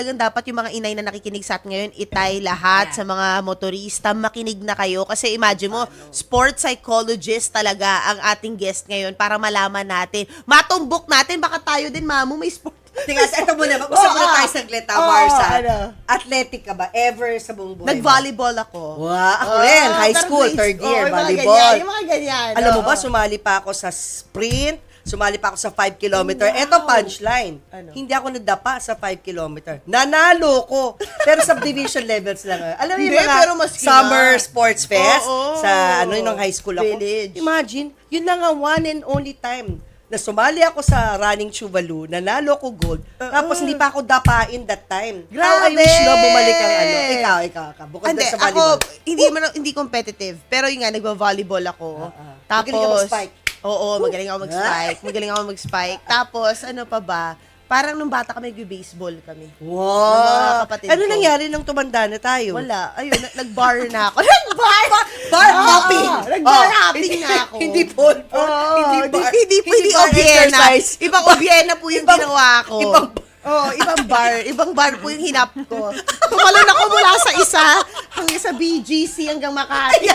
talagang dapat yung mga inay na nakikinig sa atin ngayon, itay lahat sa mga motorista, makinig na kayo. Kasi imagine mo, sports psychologist talaga ang ating guest ngayon para malaman natin. Matumbok natin, baka tayo din, mamu, may sport. Tingnan, ito muna. Mag-usap Oo, muna tayo saglit, ah, Oo, Marsa. ano? Athletic ka ba? Ever sa buong buhay? Nag-volleyball ako. Wow, ako Oo, rin. High school, third year, oo, yung mga volleyball. ganyan, yung mga ganyan. Alam mo ba, sumali pa ako sa sprint, sumali pa ako sa 5 kilometer. Ito, punchline. Ano? Hindi ako nadapa sa 5 kilometer. Nanalo ko. Pero subdivision levels lang. Alam mo yung mga pero summer sports fest Oo. sa ano yung high school ako. Village. Imagine, yun lang ang one and only time na sumali ako sa running chuvalu, nanalo ko gold, tapos hindi pa ako dapain that time. How I Grabe! wish na bumalik ang ano. Ikaw, ikaw, ikaw. Bukod doon sa ako, volleyball. hindi man hindi competitive. Pero yung nga, nagva-volleyball ako. Ah. Tapos, Magaling ka mag-spike. Oo, magaling ako mag-spike. magaling ako mag-spike. Tapos, ano pa ba? Parang nung bata kami, nag-baseball kami. Ng mga Wow! kapatid Ano ko. nangyari nung tumanda na tayo? Wala. Ayun, na- nag-bar na ako. nag-bar! Bar Oo, hopping! Nag-bar Oh, hopping hindi- na ako. Hindi ball Oo, hindi bar. Hindi, po, hindi bar obiena. exercise. Ibang obiena po yung Ibang- ginawa ko. ibang- Oh, ibang bar. Ibang bar po yung hinap ko. Tumalon ako mula sa isa hanggang sa BGC hanggang Makati.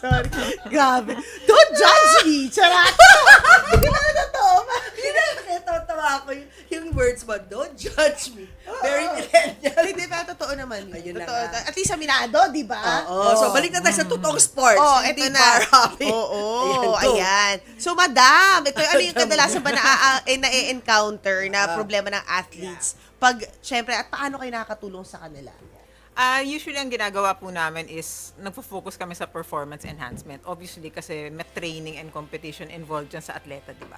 Sorry. Grabe. Don't judge me. Charot. Na totoo? Natatawa ako yung, yung words mo, don't judge me. Very millennial. Hindi ba totoo naman? Ayun na totoo. nga. At least aminado, di ba? Oo, so balik na tayo sa totoong sports. Oh, hindi ito na. Oo, go. ayan. So, madam, ito, ano yung kadalasan ba na, eh, na-encounter na Ah. problema ng athletes? Pag, syempre, at paano kayo nakakatulong sa kanila? Ah, usually ang ginagawa po namin is nagfo-focus kami sa performance enhancement. Obviously kasi may training and competition involved dyan sa atleta, di ba?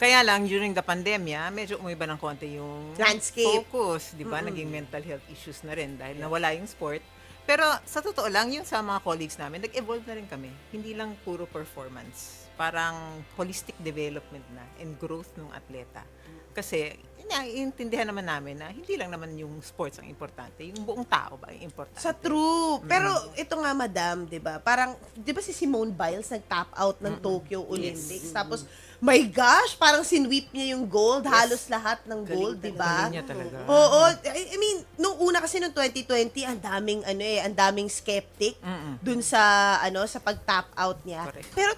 Kaya lang during the pandemya, medyo umiba ng konti yung Landscape. focus, di ba? Naging mental health issues na rin dahil nawala yung sport. Pero sa totoo lang, yung sa mga colleagues namin, nag-evolve na rin kami. Hindi lang puro performance. Parang holistic development na and growth ng atleta. Kasi, yun nga, iintindihan naman namin na hindi lang naman yung sports ang importante, yung buong tao ba ang importante. Sa true. Pero ito nga, madam, di ba? Parang, di ba si Simone Biles nag-tap out ng Tokyo Olympics? Tapos, my gosh, parang sinweep niya yung gold. Halos lahat ng gold, di ba? Galing. Oo. I mean, nung una kasi nung 2020, ang daming ano eh, ang daming skeptic Mm-mm. dun sa ano sa pag-tap out niya. Correct. Pero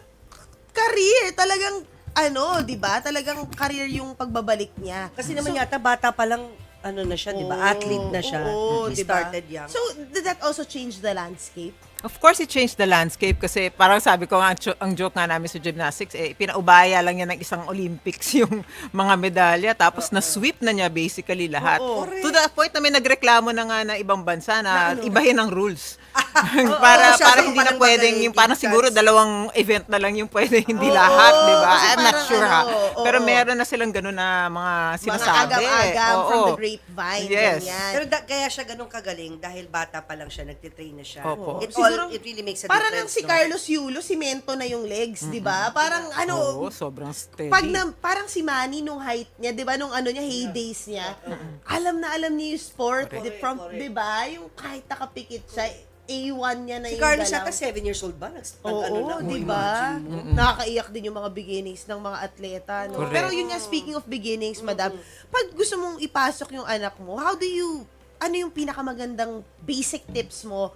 career talagang ano, 'di ba? Talagang career yung pagbabalik niya. Kasi naman yata bata pa lang ano na siya, di ba? Athlete na siya. Oo, He di ba? started young. So, did that also change the landscape? Of course, it changed the landscape kasi parang sabi ko nga, ang jo- ang joke nga namin sa gymnastics, eh, pinaubaya lang yan ng isang Olympics yung mga medalya. Tapos na-sweep na niya basically lahat. Oo. To the point na may nagreklamo na nga na ibang bansa na, Na ano? ibahin ang rules. Oo, para siya, para so hindi na parang pwedeng, yung parang siguro dalawang event na lang yung pwede, hindi Oo, lahat, di ba? kasi I'm not parang sure ha. ano, oo. Pero meron na silang ganun na mga sinasabi. Mga agam-agam Oo. from the grapevine. Yes. Ganyan. Pero da- kaya siya ganun kagaling dahil bata pa lang siya, nagtitrain na siya. Opo. It, Siguro, all, it really makes a Parang difference. nang si no? Carlos Yulo, simento na yung legs, 'di ba? Parang ano, Oo, sobrang steady. pag na, parang si Manny nung height niya, 'di ba, nung ano niya heydays niya. Alam na alam niya yung sport, di, from. 'di ba? Yung kahit nakapikit siya, A1 niya na Si yung Carlos yata 7 years old ba? Nag, Oo, ano na, di ba? imagine mo. Nakakaiyak din yung mga beginnings ng mga atleta. No? Correct. Pero yun nga, speaking of beginnings, madam, pag gusto mong ipasok yung anak mo, how do you, ano yung pinakamagandang basic tips mo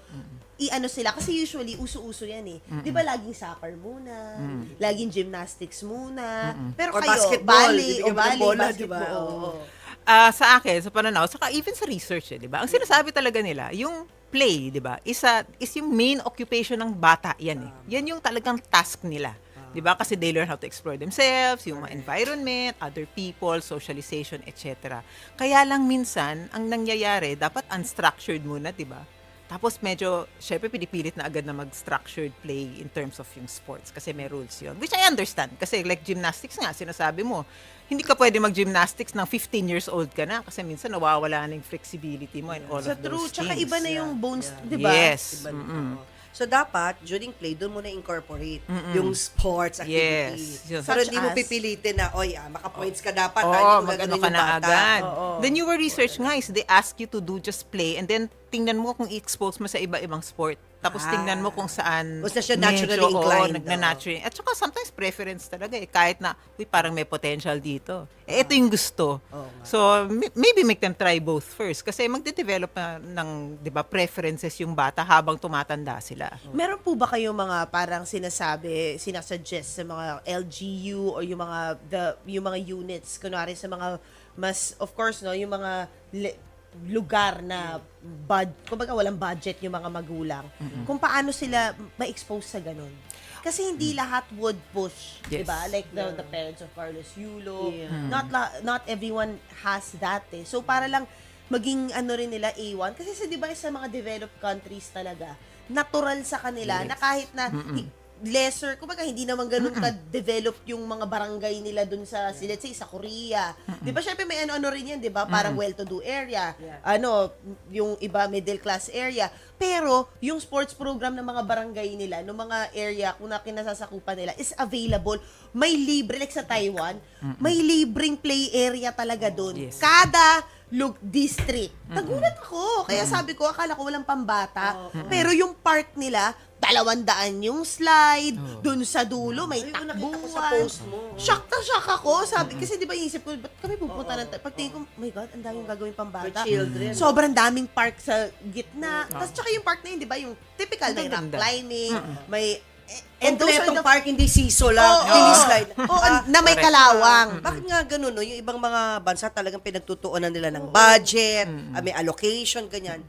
i-ano sila kasi usually uso-uso yan eh. 'Di ba laging soccer muna, laging gymnastics muna. Pero Or kayo, basketball, bibigyan o mo ng ballet, bola, di basketball. ba? oo. Ah, sa akin, sa pananaw, saka even sa research, eh, di ba? Ang sinasabi talaga nila, yung play, di ba, isa, is yung main occupation ng bata yan eh. Yan yung talagang task nila. Di ba? Kasi they learn how to explore themselves, yung mga environment, other people, socialization, etc. Kaya lang minsan, ang nangyayari, dapat unstructured muna, di ba? Tapos medyo, syempre pinipilit na agad na mag-structured play in terms of yung sports kasi may rules yun. Which I understand. Kasi like gymnastics nga, sinasabi mo, hindi ka pwede mag-gymnastics ng 15 years old ka na kasi minsan nawawala na yung flexibility mo and all Sa of those true, tsaka things. iba na yung bones, yeah. 'di ba? Yes. Iba na, Mm-mm. oo. So, dapat, during play, doon mo na incorporate yung sports activity. Yes. Yes. Pero hindi mo pipilitin na, oy, ah, maka-points ka dapat. Oo, mo mag-ano ka na bata." agad. Oo. The newer research nga is they ask you to do just play and then tingnan mo kung i-expose mo sa iba-ibang sport. Tapos Ah. tingnan mo kung saan Kung siya naturally medyo, oo, inclined, nagna-naturally. At saka sometimes preference talaga eh. Kahit na, uy, parang may potential dito. Eh, ito yung gusto. Oo nga. So, may- maybe make them try both first. Kasi magde-develop na ng, di ba, preferences yung bata habang tumatanda sila. Meron po ba kayong mga parang sinasabi, sinasuggest sa mga LGU or yung mga the yung mga units kunwari sa mga mas of course no, yung mga lugar na bud, kumbaga walang budget yung mga magulang. Kung paano sila ma-expose sa ganun. Kasi hindi lahat would push, 'di Yes. ba? Like the the parents of Carlos Yulo. Yeah. Not la- not everyone has that eh. So para lang maging ano rin nila A1 kasi sa 'di ba sa mga developed countries talaga natural sa kanila na kahit na lesser, kumbaga hindi naman ganun ka-develop yung mga barangay nila dun sa, si- let's say, sa Korea. Di ba, syempre may ano-ano rin yan, di ba? Parang well-to-do area. Yeah. Ano, yung iba middle class area. Pero, yung sports program ng mga barangay nila, ng mga area kung na kinasasakupan nila, is available. May libre, like sa Taiwan, may libreng play area talaga dun. Yes. Kada look district. Nagulat ako. Kaya sabi ko, akala ko walang pambata. Pero yung park nila, dalawang daan yung slide, dun sa dulo, may Ay, yung nakita takbuhan. ko sa post mo. Shock na shock ako. Sabi, kasi di ba iisip ko, ba't kami pupunta ng... Pagtingin ko, my God, ang daming gagawin pambata. For children. Sobrang daming park sa gitna. Tapos tsaka yung park na yun, di ba, yung typical, may rock climbing, may... And those are Kompletong the park, hindi siso lang. Oo, hindi oo. slide. Oo, Ah, na may kalawang. Bakit nga ganun, no? Yung ibang mga bansa talagang pinagtutuunan nila ng budget, ah, may allocation, ganyan.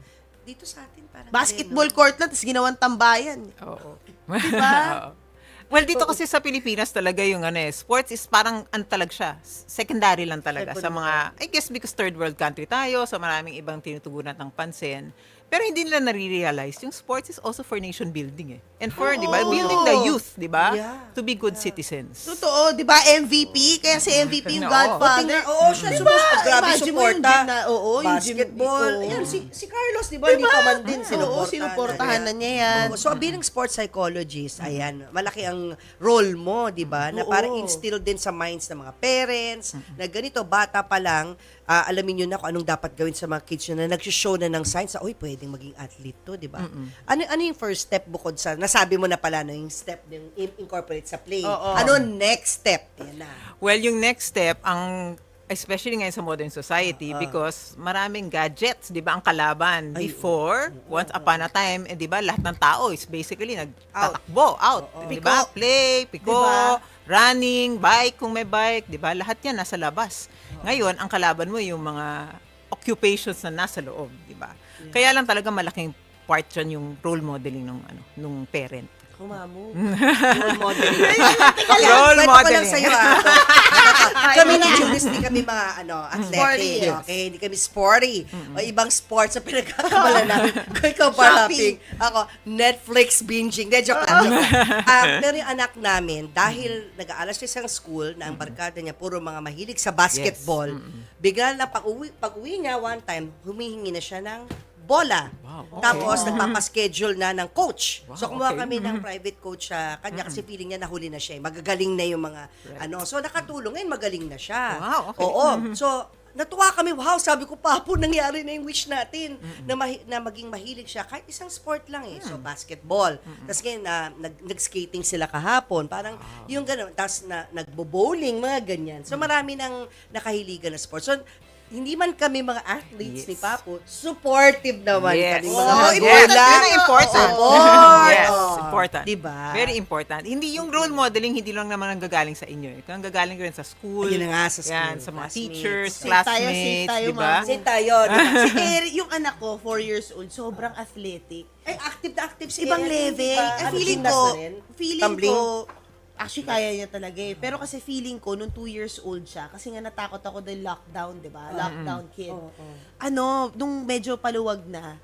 Dito sa atin, parang... Basketball court lang, tapos ginawang tambayan. Oo. Diba? Oo. Well, dito kasi sa Pilipinas talaga yung ano eh, sports is parang talaga siya, secondary lang talaga sa mga, I guess because third world country tayo, sa maraming ibang tinutugunan ng pansin. Pero hindi nila nare-realize yung sports is also for nation building eh. And for, di ba, Oo. building the youth, di ba? Yeah. To be good citizens. Totoo, di ba? MVP. Kaya si MVP yung Oo. Godfather. Oo, siya Diba? sumus- grabe Imagine mo yung suporta. gym na- oo, yung gym- Basketball. oo. Ayan, si, si Carlos, di ba? Hindi pa man din. Oo, Sinuportahan, sinuportahan na niya yan. Oo, so, bilang sports psychologist, ayan, malaki ang role mo, di ba? Na Oo. parang instill din sa minds ng mga parents, na ganito, bata pa lang, ah, alamin nyo na kung anong dapat gawin sa mga kids nyo na nag-show na ng signs na, uy, pwedeng maging athlete to, di ba? Ano, ano yung first step bukod sa, nasabi mo na pala, no, yung step yung in- incorporate sa play. Oo. Ano next step? Yan na. Well, yung next step, ang especially ngayon sa modern society Ah. because maraming gadgets, 'di ba, ang kalaban. Ay, Before, once upon a time, eh, 'di ba, lahat ng tao is basically nagtatakbo, out, 'di ba? Piko. Play, piko, Diba? running, bike kung may bike, 'di ba? Lahat 'yan nasa labas. Ngayon, ang kalaban mo yung mga occupations na nasa loob, 'di ba? Kaya lang talaga malaking part 'yan yung role modeling ng ano, nung parent. Kumamu. Role modeling. Role Kwento ko lang sa'yo ah. kami ni Julius, hindi kami mga ano, athletic. Sporty. Okay, hindi kami sporty. O ibang sports na pinagkakabala namin. Kung ikaw pa Shopping. Ako, Netflix binging. De, joke lang. joke lang. Ah, pero yung anak namin, dahil nag-aalas siya sa school na ang barkada niya puro mga mahilig sa basketball, bigla na pag-uwi, pag-uwi niya one time, humihingi na siya ng bola. Wow, okay. Tapos, nagpapaschedule na ng coach. Wow, so, kumuha okay. kami ng private coach sa kanya kasi feeling niya nahuli na siya. eh. Magagaling na yung mga ano. So nakatulong ngayon magaling na siya. Wow, okay. Oo. So natuwa kami, wow, sabi ko, papo, nangyari na yung wish natin na, mahi- na maging mahilig siya. Kahit isang sport lang eh. So, basketball. Tapos ngayon, na, nag, nag-skating sila kahapon. Parang yung gano'n. Tapos na, nagbo-bowling, mga ganyan. So, marami nang nakahiligan na sport. So, hindi man kami mga athletes Yes. ni Papo, supportive naman Yes. kami mga important magulang. Yun ang important. Yes, Oh. important. Diba? Very important. Hindi yung role modeling, hindi lang naman ang gagaling sa inyo. Eh. Kung gagaling rin sa school. Ayun nga, sa school, Yan, sa mga classmates. teachers, tayo, classmates, safe tayo, di ba? ma'am. Sin tayo, di ba? si Eric, yung anak ko, 4 years old, sobrang athletic. Ay, active na active si Ibang Eric, level. di ba? Eh, Ano, feeling gymnast ko, feeling ko, actually kaya niya talaga eh. Pero kasi feeling ko, nung 2 years old siya, kasi nga natakot ako dahil lockdown, di ba? Lockdown kid. Oo, oo. Ano, nung medyo paluwag na,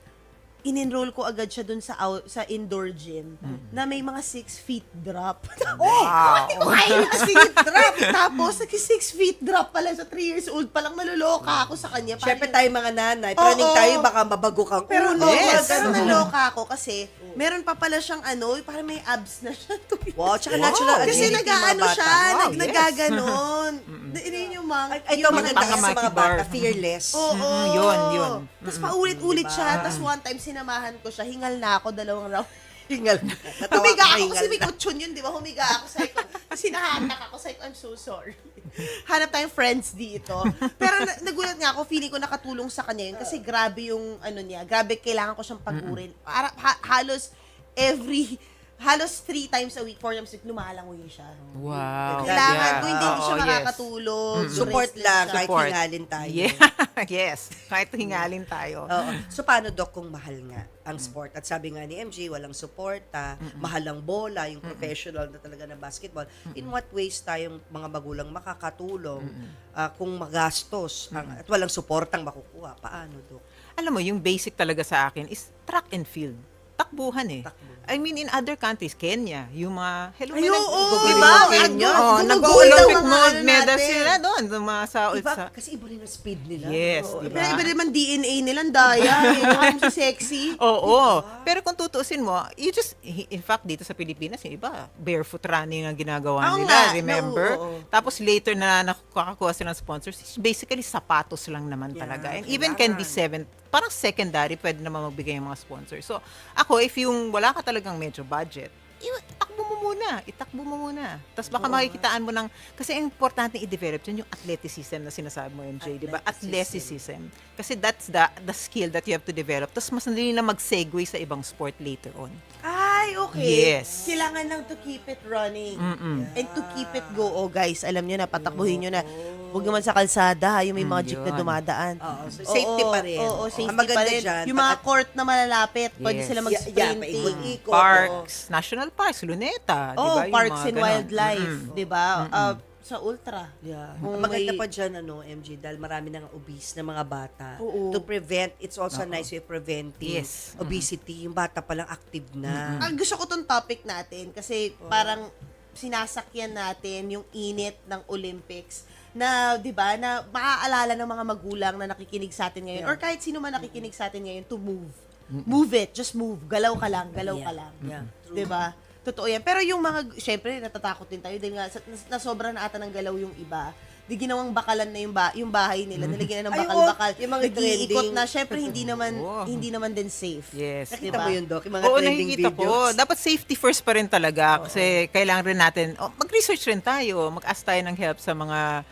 in-enroll ko agad siya dun sa out, sa indoor gym na may mga 6 feet drop. Wow. Hindi ko kaya yung 6 drop. Tapos, nag 6 feet drop pala sa 3 years old pa lang naluloka ako sa kanya. Parang Siyempre yung- tayo mga nanay, praning Oo. tayo baka mabago kang Pero ulo. no, Yes. pero naloka ako kasi meron pa pala siyang ano, parang may abs na siya. Wow, tsaka natural Kasi agility mga nag-ano bata. siya, Wow, nag yes. nagaganon. Yun yung mga, Ay, ito yung maganda mga sa mga bata, fearless. Oo. Mm, yun, yun. Tapos paulit-ulit siya. Tapos one time sinamahan ko siya. Hingal na ako dalawang round. Hingal. Natawa Humiga ako hingal kasi may na. kutsyon yun, di ba? Humiga ako. Sabi ko, sinahatak ako. Ko, I'm so sorry. Hanap tayong friends dito. Pero na- nagulat nga ako, feeling ko nakatulong sa kanya yun. Kasi grabe yung, ano niya, grabe kailangan ko siyang pagurin. Para, ha- halos every, halos three times a week, four times a week, lumalangoy siya. Wow. Kailangan Yeah. ko, hindi, hindi siya Oo, yes. makakatulog. Support restless lang, siya. kahit Support. hingalin tayo. Yeah. yes. Kahit hingalin tayo. Oo. So, paano, Doc, kung mahal nga ang sport? At sabi nga ni MJ, walang suporta, mahal ang bola, yung professional na talaga na basketball. In what ways tayong mga magulang makakatulong ah, kung magastos ang, at walang suportang makukuha? Paano, Doc? Alam mo, yung basic talaga sa akin is track and field. Takbuhan eh. Takbuhan. I mean, in other countries, Kenya, yung mga, hello, Ay, oo, Di di ba? ba? Kenya, oh, nag-Olympic ang gold ano medal sila doon. Mga sa, Iba, sa kasi iba rin ang speed nila. Yes, Oo, di Pero ba? iba naman DNA nilang daya. Eh. Ang sexy. Oo. Pero kung tutuusin mo, you just, in fact, dito sa Pilipinas, yung iba, barefoot running ang ginagawa Oo nila, nga, remember? oo, oo. Tapos later na nakakakuha sila ng sponsors, basically sapatos lang naman Yeah, talaga. And even can be seven, parang secondary, pwede naman magbigay yung mga sponsors. So, ako, if yung wala ka talagang medyo budget, itakbo mo muna. Itakbo mo muna. Tapos baka makikitaan mo ng, kasi ang importante i-develop yun yung athleticism na sinasabi mo, MJ, di ba? Athleticism. Kasi that's the the skill that you have to develop. Tapos mas madali na mag-segue sa ibang sport later on. Ay, okay. Yes. Kailangan lang to keep it running. Mm-mm. And to keep it go. Oh, guys, alam nyo na, patakbuhin nyo na. Huwag naman sa kalsada, ha, yung may mga jeep na yun. dumadaan. Oo, so safety Oo, pa rin. Oo, safety Ang maganda pa rin. dyan, yung mga pag- court na malalapit, pwede Yes. sila Yeah, yeah, mag-sprinting. paikot-ikot. Parks, national parks, Luneta, di Oh, ba? Yung parks mga and ganon. wildlife, Mm-mm. di ba? Uh, sa ultra. Yeah. Kung Ang maganda may- pa dyan, ano, MJ, dahil marami nang obese na mga bata. Oo. To prevent, it's also a nice way of preventing Yes. obesity. Yung bata pa lang active na. Ang gusto ko tong topic natin kasi parang sinasakyan natin yung init ng Olympics na 'di ba na maaalala ng mga magulang na nakikinig sa atin ngayon Yeah. or kahit sino man nakikinig sa atin ngayon to move. Move it, just move. Galaw ka lang, galaw ka Yeah. lang. Yeah. 'Di ba? Totoo yan. Pero yung mga, syempre, natatakot din tayo dahil nga, sa- nas- nasobra na ata ng galaw yung iba. Di ginawang bakalan na yung, ba, yung bahay nila. Nilagyan na ng Ay, bakal-bakal. oo, yung mga Nag-iikot trending. na. Syempre, hindi naman, Oo. hindi naman din safe. Yes. Nakita Diba? mo yun, Doc? Yung mga Oo, trending videos. Dapat safety first pa rin talaga kasi kailangan rin natin, oh, mag-research rin tayo, mag-ask tayo ng help sa mga,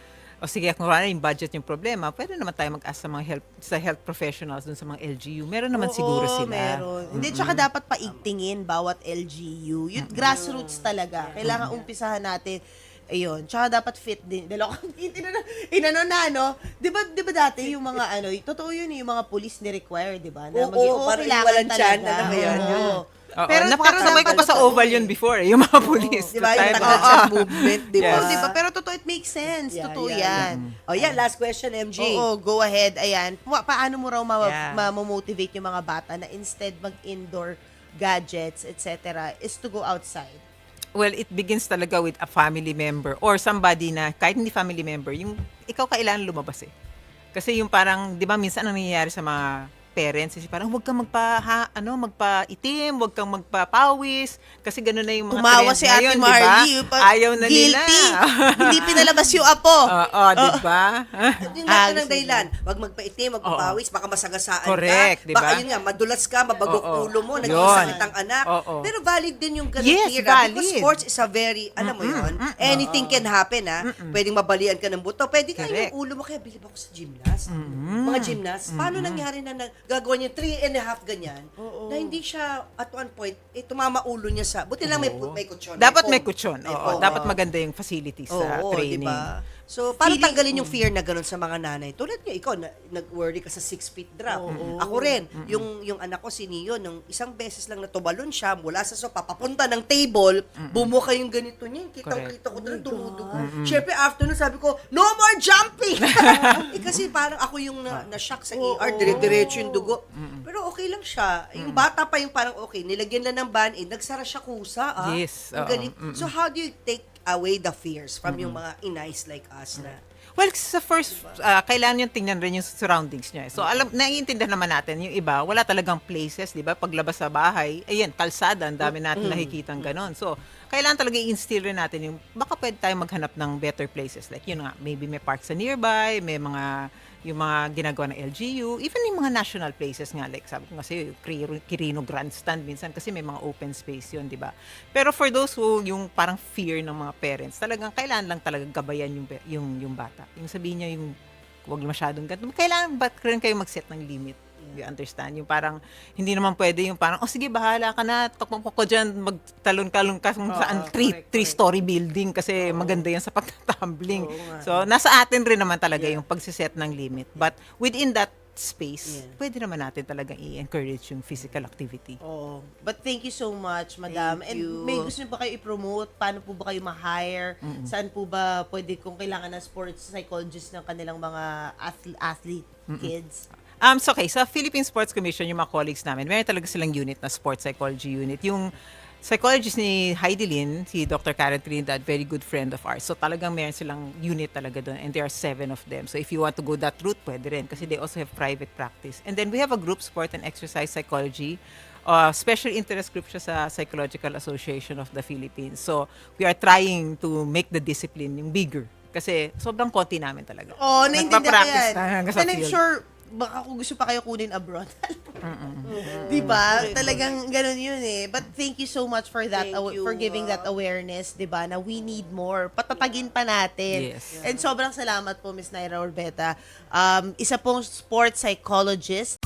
o sige, kung wala yung budget yung problema, pwede naman tayo mag-ask sa mga help, sa health professionals dun sa mga LGU. Meron naman Oo, siguro sila. meron. Hindi, tsaka dapat paigtingin bawat LGU. Yung grassroots talaga. Kailangan umpisahan natin. Ayun. Tsaka dapat fit din. Dalawa kang inano, inano na, no? Di ba, di ba dati yung mga ano, totoo yun yung mga police ni-require, di ba? Na Oo, magi- parang kailangan iwalan dyan, talaga. ano ba yun? Oo. Oo, Pero, napakasabay ko pa sa dapat- oval yun before, eh, yung mga police. Di ba? Yung Tayo- Oo. movement, di ba? Yes. Oo, di ba? Pero makes sense. Yeah, totoo yeah, yan. Oh, yeah, last question, MJ. Oo, go ahead. Ayan. Pa- paano mo raw ma- Yeah. ma-motivate yung mga bata na instead mag-indoor gadgets, etc., is to go outside? Well, it begins talaga with a family member or somebody na kahit hindi family member, yung ikaw kailangan lumabas eh. Kasi yung parang, di ba, minsan ang nangyayari sa mga parents is parang huwag kang magpa ha, ano magpa-itim, huwag kang magpapawis kasi gano'n na yung mga Tumawa si Ate di ba? Marley. pa- Ayaw na guilty. nila. Hindi pinalabas yung apo. Oo, di ba? Yung Ah, lahat ng gusto dahilan. Wag magpaitim, wag magpawis, baka masagasaan Correct, ka. di ba? Baka yun nga, madulas ka, mabagok Oo. ulo mo, nagkasakit ang anak. Oo. Pero valid din yung ganun Yes, tira. Because valid. sports is a very, alam mo yun, anything can happen ha. Pwedeng mabalian ka ng buto. Pwede ka yung ulo mo, kaya bilib ako sa gymnast. Mga gymnast. Paano nangyari na, na gagawa niya three and a half ganyan, na hindi siya at one point, eh, tumama ulo niya sa, buti lang may, may kutsyon. Dapat foam. may kutsyon. May Oo, foam. dapat maganda yung facilities sa Oo, training. diba? So, para Feeling- tanggalin yung fear na ganun sa mga nanay. Tulad nyo, ikaw, na, nag-worry ka sa six-feet drop. Ako rin. Yung, yung anak ko, si Neo, nung isang beses lang natubalon siya, mula sa sofa, papunta ng table, bumuka yung ganito niya. Kitang-kita ko doon, dumudugo. Siyempre, after nun, sabi ko, no more jumping! eh, kasi parang ako yung na, na-shock sa ER, dire-diretso yung dugo. Pero okay lang siya. Yung bata pa yung parang okay, nilagyan lang ng band-aid, nagsara siya kusa. Ah. Yes, Ang oo. galing. So, how do you take away the fears from yung mga inays like us na Well, sa first, ah, kailangan yung tingnan rin yung surroundings niya. eh. So, alam, naiintindihan naman natin, yung iba, wala talagang places, di ba? Paglabas sa bahay, ayan, kalsada, ang dami natin nakikitang ganon. So, kailangan talaga i-instill rin natin yung, baka pwede tayong maghanap ng better places. Like, yun nga, maybe may parks sa nearby, may mga, yung mga ginagawa ng LGU, even yung mga national places nga, like sabi ko kasi, Quirino, Quirino Grandstand minsan, kasi may mga open space yun, di ba? Pero for those who, yung parang fear ng mga parents, talagang kailangan lang talaga gabayan yung, yung, yung bata. Yung sabihin niya yung, huwag masyadong ganito. Kailangan ba rin kayo mag-set ng limit? You understand? Yung parang, hindi naman pwede yung parang, oh sige, bahala ka na, tukmok ko dyan, magtalon-kalon ka kung saan three, three-story building kasi maganda yan sa pagtatumbling. So, nasa atin rin naman talaga yung pagsiset ng limit. But within that space, Yeah. pwede naman natin talaga i-encourage yung physical activity. Oh, but thank you so much, madam. Thank And you. may gusto niyo ba kayo i-promote? Paano po ba kayo ma-hire? Saan po ba pwede kung kailangan ng sports psychologist ng kanilang mga athlete, athlete kids? Um, so okay, sa Philippine Sports Commission, yung mga colleagues namin, meron talaga silang unit na sports psychology unit. Yung psychologist ni Heidi Lin, si Dr. Karen Trinidad, very good friend of ours. So talagang meron silang unit talaga doon and there are seven of them. So if you want to go that route, pwede rin kasi they also have private practice. And then we have a group sport and exercise psychology uh, special interest group siya sa Psychological Association of the Philippines. So, we are trying to make the discipline yung bigger. Kasi sobrang konti namin talaga. Oh, naintindihan ko yan. hanggang sa And I'm sure, baka kung gusto pa kayo kunin abroad. Di ba? Talagang ganun yun eh. But thank you so much for that, Thank awa- you, for giving that ah. awareness, di ba? Na we need more. Patatagin pa natin. Yes. And sobrang salamat po, Miss Naira Orbeta. Um, isa pong sports psychologist.